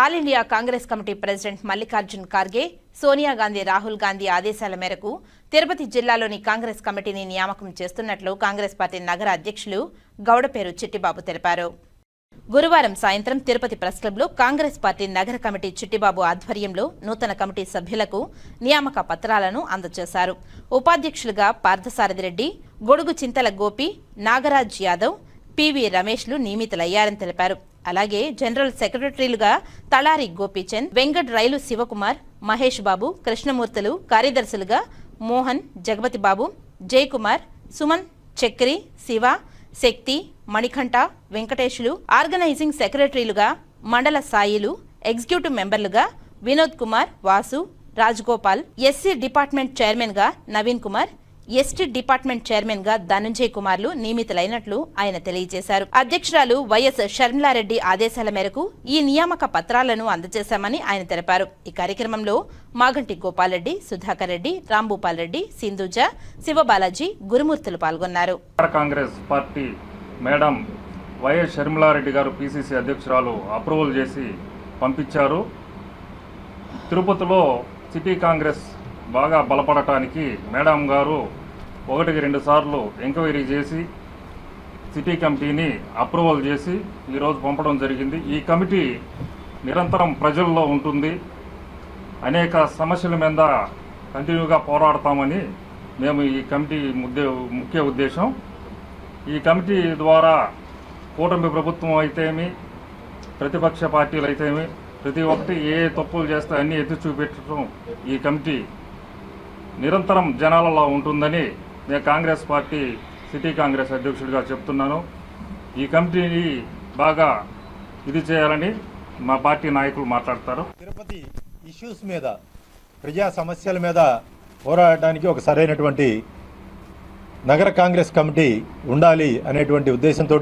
All India Congress committee president Mallikarjun Kharge Sonia Gandhi Rahul Gandhi ఆదేశాల మేరకు తిరుపతి జిల్లాలోని కాంగ్రెస్ కమిటీని నియామకం చేస్తున్నట్లు కాంగ్రెస్ పార్టీ నగర అధ్యక్షులు గౌడపేరు చిట్టిబాబు తెలిపారు. గురువారం సాయంత్రం తిరుపతి ప్రెస్ క్లబ్లో కాంగ్రెస్ పార్టీ నగర కమిటీ చిట్టిబాబు ఆధ్వర్యంలో నూతన కమిటీ సభ్యులకు నియామక పత్రాలను అందజేశారు. ఉపాధ్యక్షులుగా పార్థసారథి రెడ్డి గొడుగు చింతల గోపి నాగరాజ్ యాదవ్ పివి రమేష్లు నియమితులయ్యారని తెలిపారు. అలాగే జనరల్ సెక్రటరీలుగా తలారి గోపీచంద్ వెంకట్ రైలు శివకుమార్ మహేష్ బాబు కృష్ణమూర్తులు కార్యదర్శులుగా మోహన్ జగపతి బాబు జయకుమార్ సుమన్ చక్రి శివ శక్తి మణికంఠ వెంకటేశులు ఆర్గనైజింగ్ సెక్రటరీలుగా మండల సాయిలు ఎగ్జిక్యూటివ్ మెంబర్లుగా వినోద్ కుమార్ వాసు రాజగోపాల్ ఎస్సీ డిపార్ట్మెంట్ చైర్మన్గా నవీన్ కుమార్ ఎస్టీ డిపార్ట్మెంట్ చైర్మన్గా ధనంజయ్ కుమార్లు నియమితులైనట్లు ఆయన తెలియజేశారు. అధ్యక్షురాలు వైఎస్ షర్మిలారెడ్డి ఆదేశాల మేరకు ఈ నియామక పత్రాలను అందజేశామని ఆయన తెలిపారు. ఈ కార్యక్రమంలో మాగంటి గోపాలరెడ్డి సుధాకర్ రెడ్డి రాంభూపాల్ రెడ్డి సింధుజ శివబాలాజీ గురుమూర్తులు పాల్గొన్నారు. Congress party madam YS Sharmila Reddy గారు పిసిసి అధ్యక్షురాలు అప్రూవల్ చేసి పంపించారు. తిరుపతిలో సిటీ కాంగ్రెస్ బాగా బలపడటానికి మేడం గారు ఒకటికి రెండు సార్లు ఎంక్వైరీ చేసి సిటీ కమిటీని అప్రూవల్ చేసి ఈరోజు పంపడం జరిగింది. ఈ కమిటీ నిరంతరం ప్రజల్లో ఉంటుంది. అనేక సమస్యల మీద కంటిన్యూగా పోరాడతామని మేము ఈ కమిటీ ముద్దే ముఖ్య ఉద్దేశం. ఈ కమిటీ ద్వారా కూటమి ప్రభుత్వం అయితేమి ప్రతిపక్ష పార్టీలు అయితేమి ప్రతి ఒక్కటి ఏ తప్పులు చేస్తే అన్నీ ఎత్తి చూపెట్టడం ఈ కమిటీ నిరంతరం జనాలలో ఉంటుందని నేను కాంగ్రెస్ పార్టీ సిటీ కాంగ్రెస్ అధ్యక్షుడిగా చెప్తున్నాను. ఈ కమిటీని బాగా ఇది చేయాలని మా పార్టీ నాయకులు మాట్లాడతారు. తిరుపతి ఇష్యూస్ మీద ప్రజా సమస్యల మీద పోరాడటానికి ఒక సరైనటువంటి నగర కాంగ్రెస్ కమిటీ ఉండాలి అనేటువంటి ఉద్దేశంతో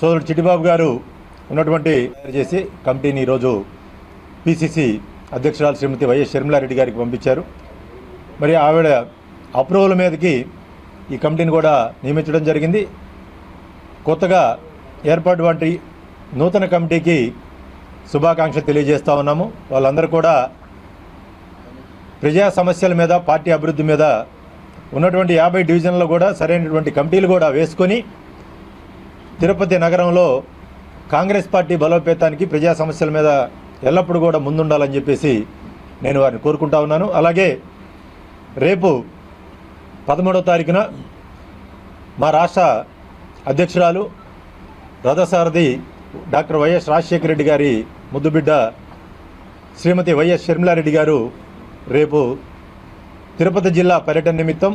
సోదరుడు చిట్టిబాబు గారు ఉన్నటువంటి తయారు చేసి కమిటీని ఈరోజు పిసిసి అధ్యక్షురాలు శ్రీమతి వైఎస్ షర్మిలారెడ్డి గారికి పంపించారు. మరి ఆవిడ అప్రూవల్ మీదకి ఈ కమిటీని కూడా నియమించడం జరిగింది. కొత్తగా ఏర్పాటు వంటి నూతన కమిటీకి శుభాకాంక్షలు తెలియజేస్తూ ఉన్నాము. వాళ్ళందరూ కూడా ప్రజా సమస్యల మీద పార్టీ అభివృద్ధి మీద ఉన్నటువంటి యాభై డివిజన్లో కూడా సరైనటువంటి కమిటీలు కూడా వేసుకొని తిరుపతి నగరంలో కాంగ్రెస్ పార్టీ బలోపేతానికి ప్రజా సమస్యల మీద ఎల్లప్పుడూ కూడా ముందుండాలని చెప్పేసి నేను వారిని కోరుకుంటా ఉన్నాను. అలాగే రేపు పదమూడవ తారీఖున మా రాష్ట్ర అధ్యక్షురాలు రథసారథి డాక్టర్ వైఎస్ రాజశేఖర రెడ్డి గారి ముద్దుబిడ్డ శ్రీమతి వైఎస్ షర్మిలారెడ్డి గారు రేపు తిరుపతి జిల్లా పర్యటన నిమిత్తం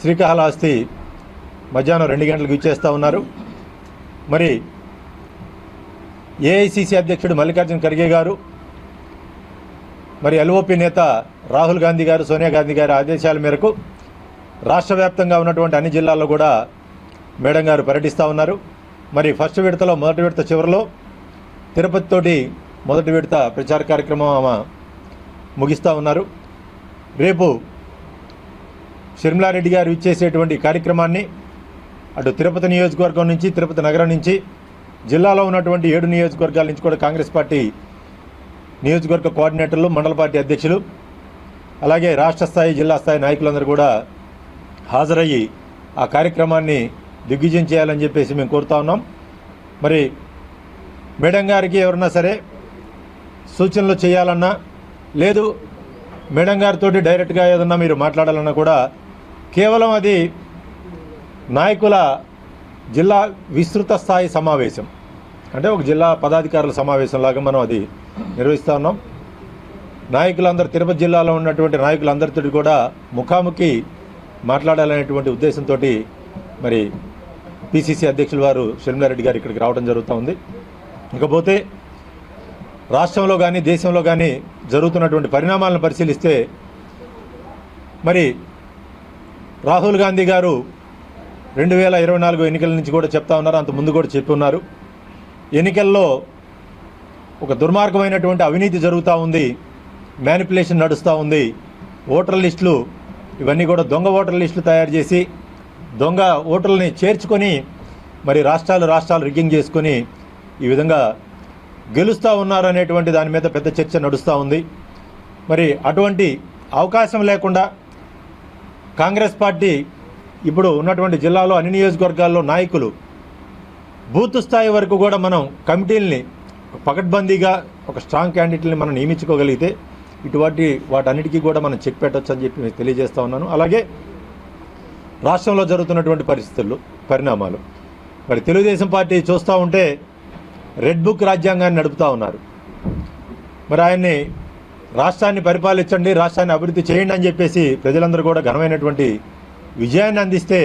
శ్రీకాళహస్తి మధ్యాహ్నం రెండు గంటలకు ఇచ్చేస్తూ ఉన్నారు. మరి ఏఐసిసి అధ్యక్షుడు మల్లికార్జున ఖర్గే గారు మరి ఎల్ఓపి నేత రాహుల్ గాంధీ గారు సోనియా గాంధీ గారి ఆదేశాల మేరకు రాష్ట్ర వ్యాప్తంగా ఉన్నటువంటి అన్ని జిల్లాల్లో కూడా మేడం గారు పర్యటిస్తూ ఉన్నారు. మరి ఫస్ట్ విడతలో మొదటి విడత చివరిలో తిరుపతితోటి మొదటి విడత ప్రచార కార్యక్రమం ఆమె ముగిస్తూ ఉన్నారు. రేపు షర్మిలారెడ్డి గారు ఇచ్చేసేటువంటి కార్యక్రమాన్ని అటు తిరుపతి నియోజకవర్గం నుంచి తిరుపతి నగరం నుంచి జిల్లాలో ఉన్నటువంటి ఏడు నియోజకవర్గాల నుంచి కూడా కాంగ్రెస్ పార్టీ నియోజకవర్గ కోఆర్డినేటర్లు మండల పార్టీ అధ్యక్షులు అలాగే రాష్ట్ర స్థాయి జిల్లా స్థాయి నాయకులందరూ కూడా హాజరయ్యి ఆ కార్యక్రమాన్ని దిగ్విజయం చేయాలని చెప్పేసి మేము కోరుతా ఉన్నాం. మరి మేడం గారికి ఎవరన్నా సరే సూచనలు చేయాలన్నా లేదు మేడం గారితో డైరెక్ట్గా ఏదన్నా మీరు మాట్లాడాలన్నా కూడా కేవలం అది నాయకుల జిల్లా విస్తృత స్థాయి సమావేశం. అంటే ఒక జిల్లా పదాధికారుల సమావేశం లాగా మనం అది నిర్వహిస్తూ ఉన్నాం. నాయకులందరూ తిరుపతి జిల్లాలో ఉన్నటువంటి నాయకులందరితో కూడా ముఖాముఖి మాట్లాడాలనేటువంటి ఉద్దేశంతో మరి పిసిసి అధ్యక్షుల వారు షర్మిలారెడ్డి గారు ఇక్కడికి రావడం జరుగుతూ ఉంది. ఇకపోతే రాష్ట్రంలో కానీ దేశంలో కానీ జరుగుతున్నటువంటి పరిణామాలను పరిశీలిస్తే మరి రాహుల్ గాంధీ గారు రెండు వేల ఇరవై నాలుగు ఎన్నికల నుంచి కూడా చెప్తా ఉన్నారు అంత ముందు కూడా చెప్పి ఉన్నారు. ఎన్నికల్లో ఒక దుర్మార్గమైనటువంటి అవినీతి జరుగుతూ ఉంది. మ్యానిపులేషన్ నడుస్తూ ఉంది. ఓటర్ లిస్టులు ఇవన్నీ కూడా దొంగ ఓటర్ లిస్టులు తయారు చేసి దొంగ ఓటర్లని చేర్చుకొని మరి రాష్ట్రాలు రాష్ట్రాలు రిగ్గింగ్ చేసుకొని ఈ విధంగా గెలుస్తూ ఉన్నారు అనేటువంటి దాని మీద పెద్ద చర్చ నడుస్తూ ఉంది. మరి అటువంటి అవకాశం లేకుండా కాంగ్రెస్ పార్టీ ఇప్పుడు ఉన్నటువంటి జిల్లాలో అన్ని నియోజకవర్గాల్లో నాయకులు బూత్ స్థాయి వరకు కూడా మనం కమిటీల్ని పకడ్బందీగా ఒక స్ట్రాంగ్ క్యాండిడేట్ని మనం నియమించుకోగలిగితే ఇటువంటి వాటన్నిటికీ కూడా మనం చెక్ పెట్టొచ్చు అని చెప్పి నేను తెలియజేస్తా ఉన్నాను. అలాగే రాష్ట్రంలో జరుగుతున్నటువంటి పరిస్థితులు పరిణామాలు. మరి తెలుగుదేశం పార్టీ చూస్తూ ఉంటే రెడ్ బుక్ రాజ్యాంగాన్ని నడుపుతూ ఉన్నారు. మరి ఆయన్ని రాష్ట్రాన్ని పరిపాలించండి రాష్ట్రాన్ని అభివృద్ధి చేయండి అని చెప్పేసి ప్రజలందరూ కూడా ఘనమైనటువంటి విజయాన్ని అందిస్తే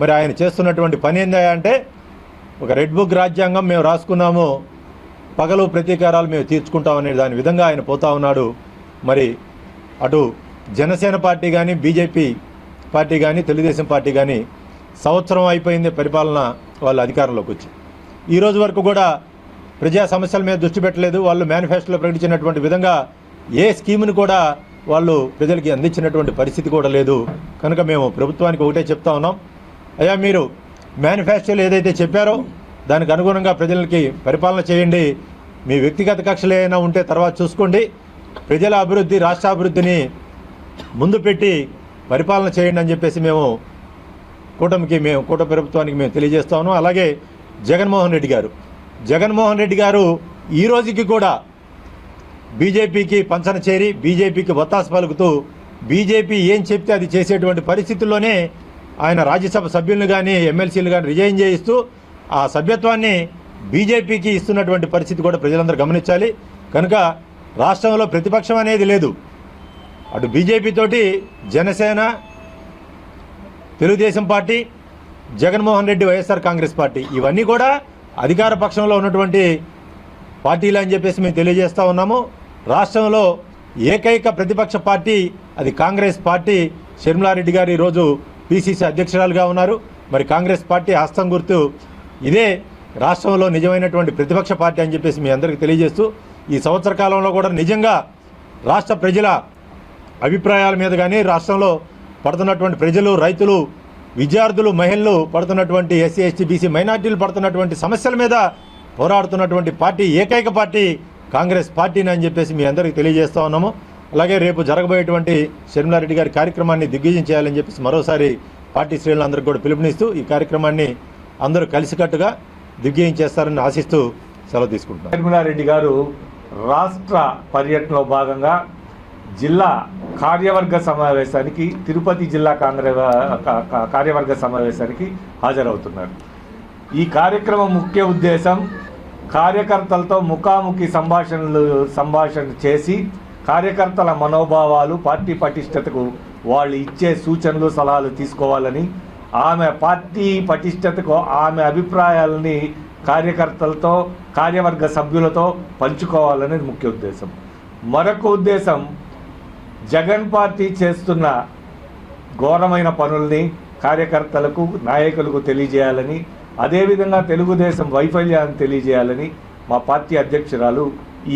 మరి ఆయన చేస్తున్నటువంటి పని ఏందా అంటే ఒక రెడ్ బుక్ రాజ్యాంగం మేము రాసుకున్నాము పగలు ప్రతీకారాలు మేము తీర్చుకుంటాం అనే దాని విధంగా ఆయన పోతా ఉన్నాడు. మరి అటు జనసేన పార్టీ కానీ బీజేపీ పార్టీ కానీ తెలుగుదేశం పార్టీ కానీ సంవత్సరం అయిపోయింది పరిపాలన వాళ్ళ అధికారంలోకి వచ్చి. ఈ రోజు వరకు కూడా ప్రజా సమస్యల మీద దృష్టి పెట్టలేదు. వాళ్ళు మేనిఫెస్టోలో ప్రకటించినటువంటి విధంగా ఏ స్కీమ్ను కూడా వాళ్ళు ప్రజలకి అందించినటువంటి పరిస్థితి కూడా లేదు. కనుక మేము ప్రభుత్వానికి ఒకటే చెప్తా ఉన్నాం. అయ్యా మీరు మేనిఫెస్టోలు ఏదైతే చెప్పారో దానికి అనుగుణంగా ప్రజలకి పరిపాలన చేయండి. మీ వ్యక్తిగత కక్షలు ఏమైనా ఉంటే తర్వాత చూసుకోండి. ప్రజల అభివృద్ధి రాష్ట్ర అభివృద్ధిని ముందు పెట్టి పరిపాలన చేయండి అని చెప్పేసి మేము కూటమికి మేము కూటమి ప్రభుత్వానికి మేము తెలియజేస్తాము అలాగే జగన్మోహన్ రెడ్డి గారు. జగన్మోహన్ రెడ్డి గారు ఈ రోజుకి కూడా బీజేపీకి పంచన చేరి బీజేపీకి ఒత్తాస పలుకుతూ బీజేపీ ఏం చెప్తే అది చేసేటువంటి పరిస్థితుల్లోనే ఆయన రాజ్యసభ సభ్యులను కానీ ఎమ్మెల్సీలు కానీ రిజైన్ చేయిస్తూ ఆ సభ్యత్వాన్ని బీజేపీకి ఇస్తున్నటువంటి పరిస్థితి కూడా ప్రజలందరూ గమనించాలి. కనుక రాష్ట్రంలో ప్రతిపక్షం అనేది లేదు. అటు బీజేపీతోటి Janasena Telugu Desam party Jaganmohan Reddy YSR Congress party ఇవన్నీ కూడా అధికార పక్షంలో ఉన్నటువంటి పార్టీలు అని చెప్పేసి మేము తెలియజేస్తూ ఉన్నాము. రాష్ట్రంలో ఏకైక ప్రతిపక్ష పార్టీ అది కాంగ్రెస్ పార్టీ. షర్మిలారెడ్డి గారు ఈరోజు పిసిసి అధ్యక్షురాలుగా ఉన్నారు. మరి కాంగ్రెస్ పార్టీ హస్తం గుర్తు ఇదే రాష్ట్రంలో నిజమైనటువంటి ప్రతిపక్ష పార్టీ అని చెప్పేసి మీ అందరికీ తెలియజేస్తూ ఈ సంవత్సర కాలంలో కూడా నిజంగా రాష్ట్ర ప్రజల అభిప్రాయాల మీద కానీ రాష్ట్రంలో పడుతున్నటువంటి ప్రజలు రైతులు విద్యార్థులు మహిళలు పడుతున్నటువంటి ఎస్సీ ఎస్టీ బీసీ మైనార్టీలు పడుతున్నటువంటి సమస్యల మీద పోరాడుతున్నటువంటి పార్టీ ఏకైక పార్టీ కాంగ్రెస్ పార్టీని అని చెప్పేసి మీ అందరికీ తెలియజేస్తూ ఉన్నాము. అలాగే రేపు జరగబోయేటువంటి షర్మిలారెడ్డి గారి కార్యక్రమాన్ని దిగ్విజయం చేయాలని చెప్పేసి మరోసారి పార్టీ శ్రేణులందరికీ కూడా పిలుపునిస్తూ ఈ కార్యక్రమాన్ని అందరూ కలిసికట్టుగా దిగ్విజయం చేస్తారని ఆశిస్తూ సెలవు తీసుకుంటున్నాను షర్మిలారెడ్డి గారు రాష్ట్ర పర్యటనలో భాగంగా జిల్లా కార్యవర్గ సమావేశానికి తిరుపతి జిల్లా కాంగ్రెస్ కార్యవర్గ సమావేశానికి హాజరవుతున్నారు. ఈ కార్యక్రమం ముఖ్య ఉద్దేశం కార్యకర్తలతో ముఖాముఖి సంభాషణలు సంభాషణ చేసి కార్యకర్తల మనోభావాలు పార్టీ పటిష్టతకు వాళ్ళు ఇచ్చే సూచనలు సలహాలు తీసుకోవాలని ఆమె పార్టీ పటిష్టతకు ఆమె అభిప్రాయాలని కార్యకర్తలతో కార్యవర్గ సభ్యులతో పంచుకోవాలనేది ముఖ్య ఉద్దేశం. మరొక ఉద్దేశం జగన్ పార్టీ చేస్తున్న ఘోరమైన పనుల్ని కార్యకర్తలకు నాయకులకు తెలియజేయాలని అదేవిధంగా తెలుగుదేశం వైఫల్యాన్ని తెలియజేయాలని మా పార్టీ అధ్యక్షురాలు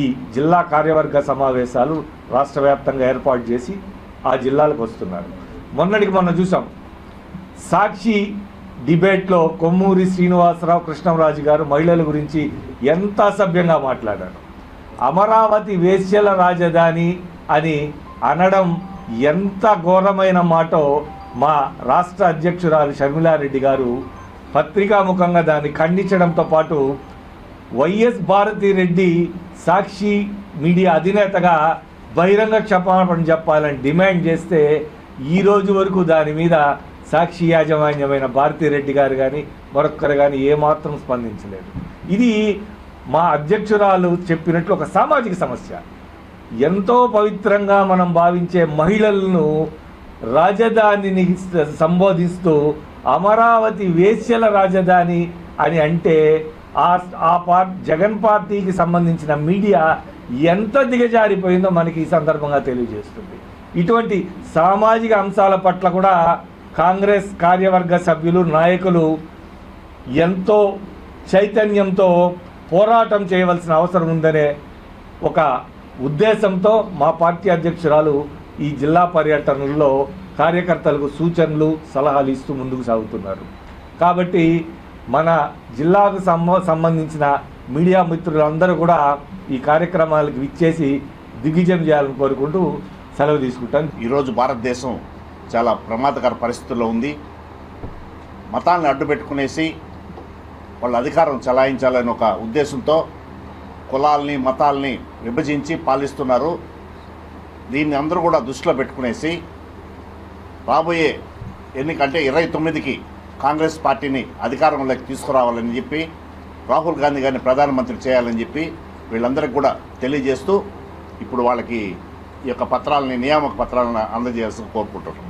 ఈ జిల్లా కార్యవర్గ సమావేశాలు రాష్ట్ర వ్యాప్తంగా ఏర్పాటు చేసి ఆ జిల్లాలకు వస్తున్నారు. మొన్నటికి మొన్న చూసాం. సాక్షి డిబేట్లో కొమ్మూరి శ్రీనివాసరావు కృష్ణంరాజు గారు మహిళల గురించి ఎంత అసభ్యంగా మాట్లాడారు. అమరావతి వేశ్యల రాజధాని అని అనడం ఎంత ఘోరమైన మాటో మా రాష్ట్ర అధ్యక్షురాలు షర్మిలారెడ్డి గారు పత్రికాముఖంగా దాన్ని ఖండించడంతో పాటు వైఎస్ భారతిరెడ్డి సాక్షి మీడియా అధినేతగా బహిరంగ క్షమాపణ చెప్పాలని డిమాండ్ చేస్తే ఈ రోజు వరకు దాని మీద సాక్షి యాజమాన్యమైన భారతిరెడ్డి గారు కానీ మరొక్కరు కానీ ఏమాత్రం స్పందించలేదు. ఇది మా అధ్యక్షురాలు చెప్పినట్లు ఒక సామాజిక సమస్య. ఎంతో పవిత్రంగా మనం భావించే మహిళలను రాజధానిని సంబోధిస్తూ అమరావతి వేశ్యల రాజధాని అని అంటే ఆ ఆ పార్ జగన్ పార్టీకి సంబంధించిన మీడియా ఎంత దిగజారిపోయిందో మనకి ఈ సందర్భంగా తెలియజేస్తుంది. ఇటువంటి సామాజిక అంశాల పట్ల కూడా కాంగ్రెస్ కార్యవర్గ సభ్యులు నాయకులు ఎంతో చైతన్యంతో పోరాటం చేయవలసిన అవసరం ఉందనే ఒక ఉద్దేశంతో మా పార్టీ అధ్యక్షురాలు ఈ జిల్లా పర్యటనల్లో కార్యకర్తలకు సూచనలు సలహాలు ఇస్తూ ముందుకు సాగుతున్నారు. కాబట్టి మన జిల్లాకు సంబంధించిన మీడియా మిత్రులందరూ కూడా ఈ కార్యక్రమాలకు విచ్చేసి దిగ్విజయం చేయాలని కోరుకుంటూ సెలవు తీసుకుంటాను. ఈరోజు భారతదేశం చాలా ప్రమాదకర పరిస్థితుల్లో ఉంది. మతాలను అడ్డుపెట్టుకునేసి వాళ్ళ అధికారం చలాయించాలని ఒక ఉద్దేశంతో కులాల్ని మతాల్ని విభజించి పాలిస్తున్నారు. దీన్ని అందరూ కూడా దృష్టిలో పెట్టుకునేసి రాబోయే ఎన్నికంటే ఇరవై తొమ్మిదికి కాంగ్రెస్ పార్టీని అధికారంలోకి తీసుకురావాలని చెప్పి రాహుల్ గాంధీ గారిని ప్రధానమంత్రి చేయాలని చెప్పి వీళ్ళందరికీ కూడా తెలియజేస్తూ ఇప్పుడు వాళ్ళకి ఈ యొక్క పత్రాలని నియామక పత్రాలను అందజేయాల్సి కోరుకుంటున్నాం.